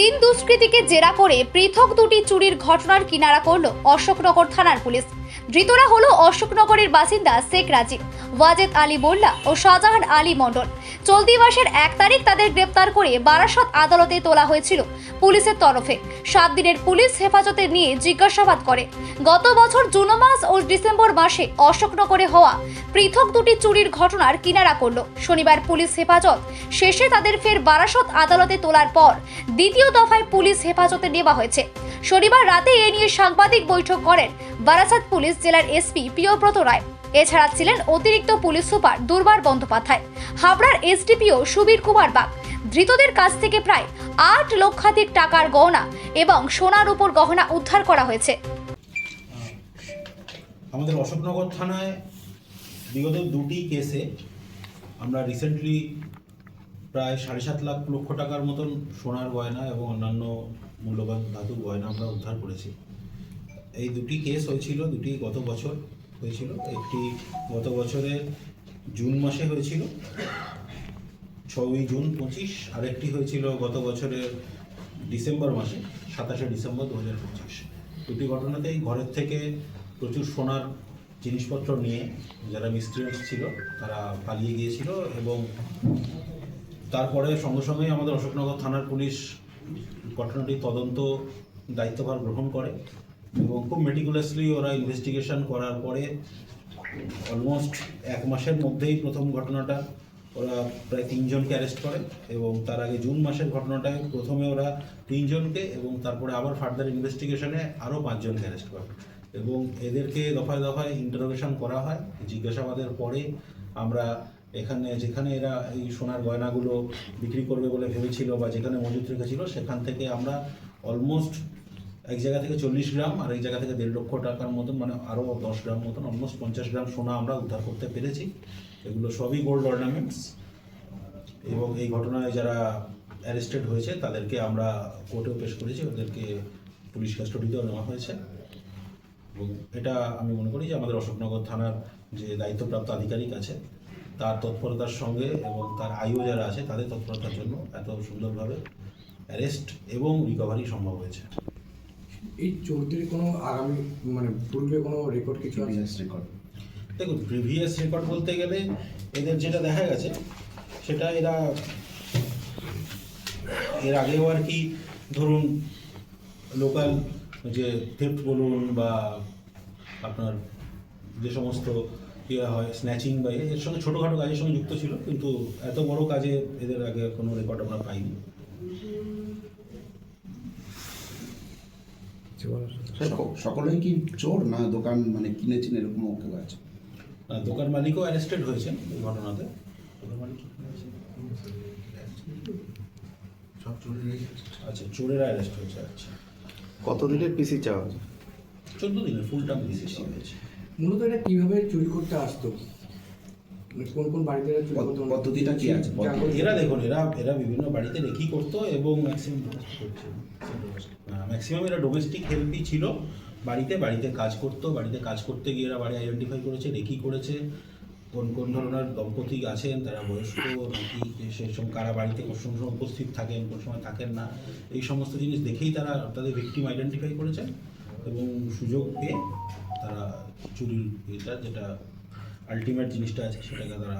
তিন দুষ্কৃতীকে জেরা করে পৃথক দুটি চুরির ঘটনার কিনারা করল অশোকনগর থানার পুলিশ। ধৃতরা হলো অশোকনগরের বাসিন্দা শেখ রাজীব, ওয়াজেদ আলী মোল্লা ও শাহজাহান আলী মণ্ডল। চলতি মাসের এক তারিখ তাদের গ্রেপ্তার করে বারাসত আদালতে তোলা হয়েছিল পুলিশের তরফে। সাত দিনের পুলিশ হেফাজতে নিয়ে জিজ্ঞাসাবাদ করে। গত বছর জুন মাস ও ডিসেম্বর মাসে অশোকনগরে হওয়া পৃথক দুটি চুরির ঘটনার কিনারা করল। শনিবার পুলিশ হেফাজত শেষে তাদের ফের বারাসত আদালতে তোলার পর দ্বিতীয় দফায় পুলিশ হেফাজতে নেওয়া হয়েছে। শনিবার রাতে এ নিয়ে সাংবাদিক বৈঠক করেন বারাসাত পুলিশ জেলার এসপি প্রিয়ব্রত রায়। এছাড়া ছিলেন অতিরিক্ত পুলিশ সুপার দুর্বার বন্দ্যোপাধ্যায়, হাবড়ার এসডিপিও সুবীর কুমার বাগ। ধৃতদের কাছ থেকে প্রায় আট লক্ষাধিক টাকার গহনা এবং সোনার উপর গহনা উদ্ধার করা হয়েছে। আমাদের অশোকনগর থানায় বিগত দুটি কেসে আমরা রিসেন্টলি প্রায় সাড়ে সাত লাখ লক্ষ টাকার মতন সোনার গয়না এবং অন্যান্য মূল্যবান ধাতুর গয়না আমরা উদ্ধার করেছি। এই দুটি কেস হয়েছিল, দুটি গত বছর হয়েছিল। একটি গত বছরে জুন মাসে হয়েছিল, ছয়ই জুন পঁচিশ, আরেকটি হয়েছিল গত বছরের ডিসেম্বর মাসে, সাতাশে ডিসেম্বর দু হাজার পঁচিশ। দুটি ঘটনাতেই ঘরের থেকে প্রচুর সোনার জিনিসপত্র নিয়ে যারা মিস্ট্রিয়ান্স ছিল, তারা পালিয়ে গিয়েছিল এবং তারপরে সঙ্গে সঙ্গেই আমাদের অশোকনগর থানার পুলিশ ঘটনাটি তদন্ত দায়িত্বভার গ্রহণ করে এবং খুব মেটিকুলাসলি ওরা ইনভেস্টিগেশন করার পরে অলমোস্ট এক মাসের মধ্যেই প্রথম ঘটনাটা ওরা প্রায় তিনজনকে অ্যারেস্ট করে এবং তার আগে জুন মাসের ঘটনাটায় প্রথমে ওরা তিনজনকে এবং তারপরে আবার ফার্দার ইনভেস্টিগেশনে আরও পাঁচজনকে অ্যারেস্ট করে এবং এদেরকে দফায় দফায় ইন্টারোগেশন করা হয়। জিজ্ঞাসাবাদের পরে আমরা এখানে, যেখানে এরা এই সোনার গয়নাগুলো বিক্রি করবে বলে ভেবেছিল বা যেখানে মজুত রেখেছিল, সেখান থেকে আমরা অলমোস্ট এক জায়গা থেকে চল্লিশ গ্রাম আর এক জায়গা থেকে দেড় লক্ষ টাকার মতন মানে আরও দশ গ্রাম মতন অলমোস্ট পঞ্চাশ গ্রাম সোনা আমরা উদ্ধার করতে পেরেছি। এগুলো সবই গোল্ড অর্নামেন্টস এবং এই ঘটনায় যারা অ্যারেস্টেড হয়েছে, তাদেরকে আমরা কোর্টেও পেশ করেছি। ওদেরকে পুলিশ কাস্টডিতেও নেওয়া হয়েছে। এবং এটা আমি মনে করি যে আমাদের অশোকনগর থানার যে দায়িত্বপ্রাপ্ত আধিকারিক আছে তার তৎপরতার সঙ্গে এবং তার আয়ু যারা আছে তাদের তৎপরতার জন্য এত সুন্দরভাবে অ্যারেস্ট এবং রিকভারি সম্ভব হয়েছে। এই চৌধুরীর কোনো আগামী মানে পূর্বে কোনো রেকর্ড কিছু আছে? রেকর্ড দেখুন প্রিভিয়াস রেকর্ড বলতে গেলে এদের যেটা দেখা গেছে সেটা এরা এর আগেও আর কি ধরুন লোকাল যে থেফট বলুন বা আপনার যে সমস্ত ইয়ে হয় স্ন্যাচিং বা এর সঙ্গে ছোটোখাটো কাজের সঙ্গে যুক্ত ছিল কিন্তু এত বড় কাজে এদের আগে কোনো রেকর্ড আমরা পাইনি। সকলেই কি চোর না দোকান মানে কিনেছেন এরকম কেউ আছে? আর দোকান মালিকও অ্যারেস্টেড হয়েছেন এই ঘটনাতে। দোকান মালিক সব চোরেরই আচ্ছা চোরেরা অ্যারেস্ট হয়েছে আচ্ছা। কতদিনের পিসি চাওয়া চোদ্দ দিনের ফুল টাইম ডিসিশন হয়েছে। মূলত এটা কীভাবে চুরি করতে আসতো? মানে কোন কোন বাড়িতে এরা চুরি করতো? পদ্ধতিটা কি আছে? এরা দেখুন এরা এরা বিভিন্ন বাড়িতে রেকি করতো এবং ম্যাক্সিমাম ম্যাক্সিমাম এরা ডোমেস্টিক হেল্পই ছিল। বাড়িতে বাড়িতে কাজ করতো। বাড়িতে কাজ করতে গিয়ে এরা বাড়ি আইডেন্টিফাই করেছে রেকি করেছে। কোন কোন ধরনের দম্পতি আছেন তারা বয়স্ক নাকি সেই সব কারা বাড়িতে কোন সময় উপস্থিত থাকেন কোন সময় থাকেন না এই সমস্ত জিনিস দেখেই তারা তাদের ভিকটিম আইডেন্টিফাই করেছেন। এবং সুযোগ পেয়ে তারা চুরির এটা যেটা আলটিমেট জিনিসটা আছে সেটাকে তারা